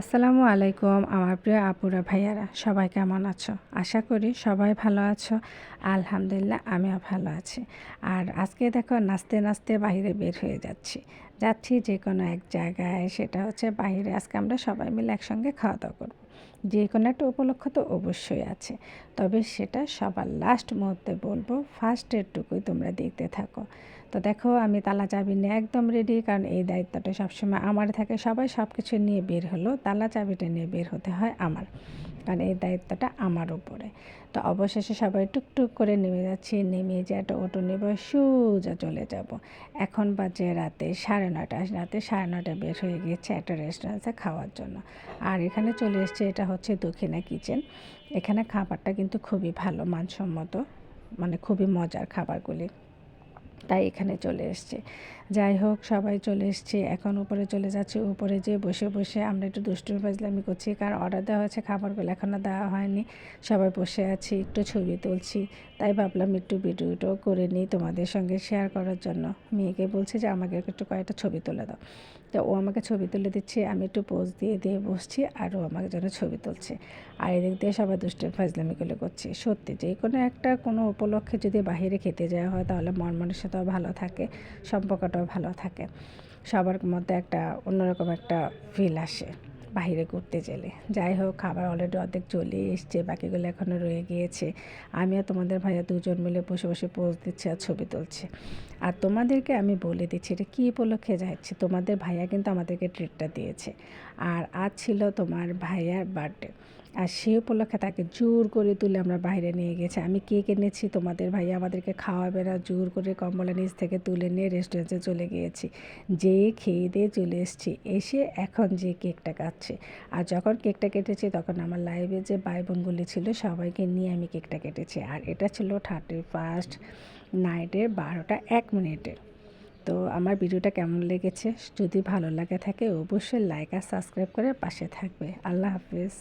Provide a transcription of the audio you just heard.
আসসালামু আলাইকুম, আমার প্রিয় আপুরা, ভাইয়ারা, সবাই কেমন আছো? আশা করি সবাই ভালো আছো। আলহামদুলিল্লাহ, আমিও ভালো আছি। আর আজকে দেখো, নাচতে নাচতে বাইরে বের হয়ে যাচ্ছি। যাচ্ছি যে কোনো এক জায়গায়, সেটা হচ্ছে বাইরে আজকে আমরা সবাই মিলে একসঙ্গে খাওয়া দাওয়া করব। যে কোনো একটা উপলক্ষ তো অবশ্যই আছে। তবে সেটা সবার লাস্ট মুহূর্তে বলব ফার্স্টেরটুকুই তোমরা দেখতে থাকো। তো দেখো, আমি তালা চাবি নিয়ে একদম রেডি কারণ এই দায়িত্বটা সবসময় আমার থাকে। সবাই সব কিছু নিয়ে বের হলো, তালা চাবিটা নিয়ে বের হতে হয় আমার। কারণ এই দায়িত্বটা আমার উপরে। তো অবশেষে সবাই টুকটুক করে নেমে যাচ্ছি, নেমে যে একটা অটো নেব, সোজা চলে যাব। এখন বাজে রাতে সাড়ে নয়টা, রাতে সাড়ে নয়টা বের হয়ে গিয়েছে একটা রেস্টুরেন্টে খাওয়ার জন্য। আর এখানে চলে এসছে, এটা হচ্ছে দক্ষিণা কিচেন এখানে খাবারটা কিন্তু খুবই ভালো, মানসম্মত মানে খুবই মজার খাবারগুলি। তাই এখানে চলে এসছে। যাই হোক, সবাই চলে এসছে। এখন উপরে চলে যাচ্ছে। উপরে যে বসে বসে আমরা একটু দুষ্টুমি ফাজলামি করছি। কারণ অর্ডার দেওয়া হয়েছে, খাবারগুলো এখনও দেওয়া হয়নি। সবাই বসে আছি, একটু ছবি তুলছি। তাই ভাবলাম একটু ভিডিওটাও করে নিই তোমাদের সঙ্গে শেয়ার করার জন্য। মেয়েকে বলছে যে, আমাকে একটু কয়েকটা ছবি তুলে দাও। তো ও আমাকে ছবি তুলে দিচ্ছে, আমি একটু পোজ দিয়ে দিয়ে বসছি আর ও আমাকে যেন ছবি তুলছে। আর এদিক দিয়ে সবাই দুষ্টে ফাজলামিগুলো করছে। সত্যি, যে কোনো একটা, কোনো উপলক্ষে যদি বাহিরে খেতে যাওয়া হয়, তাহলে মন মানসিকতাও ভালো থাকে, সম্পর্কটাও ভালো থাকে। সবার মধ্যে একটা অন্যরকম একটা ফিল আসে। বাহিরে ঘুরতে গেলে। যাই হোক, খাবার অলরেডি অর্ধেক চলে এসছে, বাকিগুলো এখনও রয়ে গিয়েছে। আমিও তোমাদের ভাইয়া দুজন মিলে বসে বসে পোজ দিচ্ছি আর ছবি তুলছি। আর তোমাদেরকে আমি বলে দিচ্ছি, এটা কী উপলক্ষে যাচ্ছে? তোমাদের ভাইয়া কিন্তু আমাদেরকে ট্রিটটা দিয়েছে। আর আজ ছিল তোমার ভাইয়ার বার্থডে আর সে উপলক্ষে তাকে জোর করে তুলে আমরা বাইরে নিয়ে গেছি। আমি কেক এনেছি তোমাদের ভাইয়া আমাদেরকে খাওয়াবে না, জোর করে কম্বলের নিচ থেকে তুলে নিয়ে রেস্টুরেন্টে চলে গিয়েছি। যেয়ে খেয়ে দিয়ে চলে এসেছি। এসে এখন যে কেকটা কাটছে আর যখন কেকটা কেটেছি তখন আমার লাইভে যে ভাই বোনগুলি ছিল সবাইকে নিয়ে আমি কেকটা কেটেছি। আর এটা ছিল থার্টি ফার্স্ট নাইটের বারোটা এক মিনিটের তো আমার ভিডিওটা কেমন লেগেছে? যদি ভালো লাগে থাকে অবশ্যই লাইক আর সাবস্ক্রাইব করে পাশে থাকবে। আল্লাহ হাফিজ।